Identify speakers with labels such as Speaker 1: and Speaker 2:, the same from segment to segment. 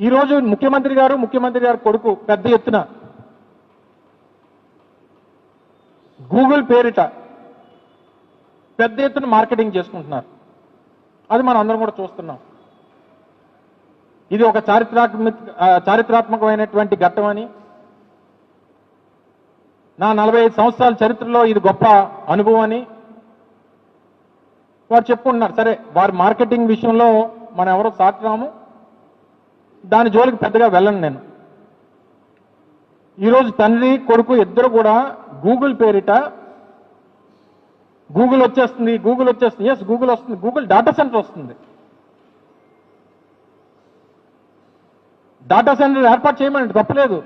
Speaker 1: ఈరోజు ముఖ్యమంత్రి గారు ముఖ్యమంత్రి గారు కొడుకు పెద్ద ఎత్తున గూగుల్ పేరిట పెద్ద ఎత్తున మార్కెటింగ్ చేసుకుంటున్నారు. అది మనం అందరం కూడా చూస్తున్నాం. ఇది ఒక చారిత్రాత్మక చారిత్రాత్మకమైనటువంటి ఘట్టం అని. నా నలభై ఐదు సంవత్సరాల చరిత్రలో ఇది గొప్ప అనుభవం అని. వారు చెప్పుకుంటున్నారు. సరే వారి మార్కెటింగ్ విషయంలో మనం ఎవరో సాటురాము దాని జోలికి పెద్దగా వెళ్ళను నేను. ఈరోజు తండ్రి కొడుకు ఇద్దరు కూడా గూగుల్ పేరిట గూగుల్ వచ్చేస్తుంది గూగుల్ వచ్చేస్తుంది ఎస్ గూగుల్ వస్తుంది గూగుల్ డాటా సెంటర్ వస్తుంది. డాటా సెంటర్ ఏర్పాటు చేయమని తప్పలేదు.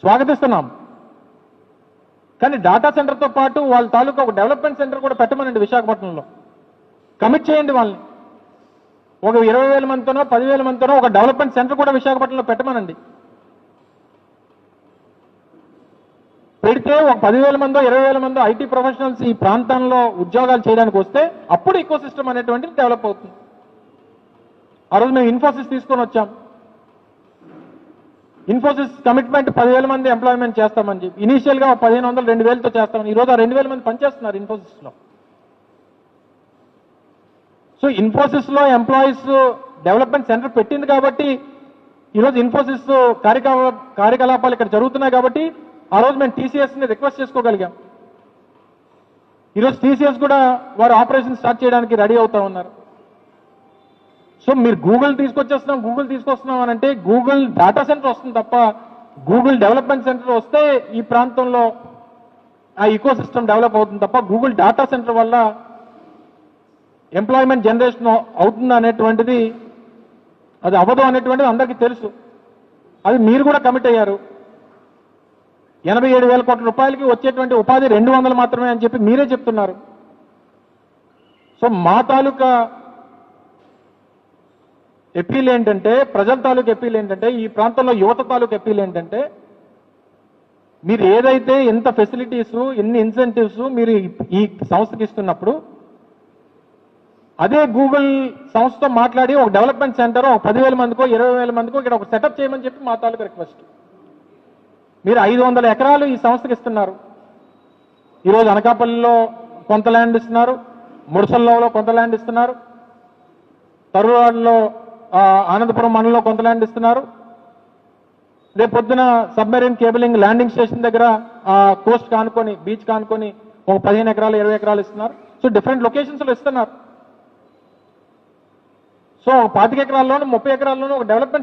Speaker 1: స్వాగతిస్తున్నాం. కానీ డాటా సెంటర్తో పాటు వాళ్ళ తాలూకా ఒక డెవలప్మెంట్ సెంటర్ కూడా పెట్టమనండి విశాఖపట్నంలో. కమిట్ చేయండి వాళ్ళని. ఒక ఇరవై వేల మందితోనో పదివేల మందితోనో ఒక డెవలప్మెంట్ సెంటర్ కూడా విశాఖపట్నంలో పెట్టమనండి. పెడితే ఒక పదివేల మందో ఇరవై వేల మందో ఐటీ ప్రొఫెషనల్స్ ఈ ప్రాంతంలో ఉద్యోగాలు చేయడానికి వస్తే అప్పుడు ఈకో సిస్టమ్ అనేటువంటిది డెవలప్ అవుతుంది. ఆ రోజు మేము ఇన్ఫోసిస్ తీసుకొని వచ్చాం. ఇన్ఫోసిస్ కమిట్మెంట్ పదివేల మంది ఎంప్లాయ్మెంట్ చేస్తామని చెప్పి ఇనీషియల్గా పదిహేను వందలు రెండు వేలతో చేస్తామని ఈ రోజు ఆ రెండు వేల మంది పనిచేస్తున్నారు ఇన్ఫోసిస్లో. సో ఇన్ఫోసిస్లో ఎంప్లాయీస్ డెవలప్మెంట్ సెంటర్ పెట్టింది కాబట్టి ఈరోజు ఇన్ఫోసిస్ కార్యకలా కార్యకలాపాలు ఇక్కడ జరుగుతున్నాయి కాబట్టి ఆ రోజు మేము టీసీఎస్ని రిక్వెస్ట్ చేసుకోగలిగాం. ఈరోజు టీసీఎస్ కూడా వారు ఆపరేషన్ స్టార్ట్ చేయడానికి రెడీ అవుతా ఉన్నారు. సో మీరు గూగుల్ తీసుకొచ్చేస్తున్నాం గూగుల్ తీసుకొస్తున్నాం అని అంటే గూగుల్ డేటా సెంటర్ వస్తుంది తప్ప గూగుల్ డెవలప్మెంట్ సెంటర్ వస్తే ఈ ప్రాంతంలో ఆ ఇకోసిస్టమ్ డెవలప్ అవుతుంది తప్ప గూగుల్ డేటా సెంటర్ వల్ల ఎంప్లాయ్మెంట్ జనరేషన్ అవుతుంది అనేటువంటిది అది అవ్వదు అనేటువంటిది అందరికీ తెలుసు. అది మీరు కూడా కమిట్ అయ్యారు. ఎనభై ఏడు వేల కోట్ల రూపాయలకి వచ్చేటువంటి ఉపాధి రెండు వందలు మాత్రమే అని చెప్పి మీరే చెప్తున్నారు. సో మా తాలూకా ఎప్పీల్ ఏంటంటే ప్రజల తాలూకు ఎప్పీల్ ఏంటంటే ఈ ప్రాంతంలో యువత తాలూకు ఎప్పీల్ ఏంటంటే మీరు ఏదైతే ఎంత ఫెసిలిటీస్ ఎన్ని ఇన్సెంటివ్స్ మీరు ఈ- ఈ సంస్థకి ఇస్తున్నప్పుడు అదే గూగుల్ సంస్థతో మాట్లాడి ఒక డెవలప్మెంట్ సెంటర్ ఒక పదివేల మందికో ఇరవై వేల మందికో ఇక్కడ ఒక సెటప్ చేయమని చెప్పి మా తాలూకు రిక్వెస్ట్. మీరు ఐదు వందల ఎకరాలు ఈ సంస్థకి ఇస్తున్నారు. ఈరోజు అనకాపల్లిలో కొంత ల్యాండ్ ఇస్తున్నారు ముడసల్లో కొంత ల్యాండ్ ఇస్తున్నారు తరువాడలో ఆనందపురం మండలంలో కొంత ల్యాండ్ ఇస్తున్నారు. రేపు పొద్దున సబ్మెరీన్ కేబులింగ్ ల్యాండింగ్ స్టేషన్ దగ్గర కోస్ట్ కానుకొని బీచ్ కానుకొని ఒక పదిహేను ఎకరాలు ఇరవై ఎకరాలు ఇస్తున్నారు. సో డిఫరెంట్ లొకేషన్స్లో ఇస్తున్నారు. సో పాతిక ఎకరాల్లోనూ ముప్పై ఎకరాల్లోనూ ఒక డెవలప్మెంట్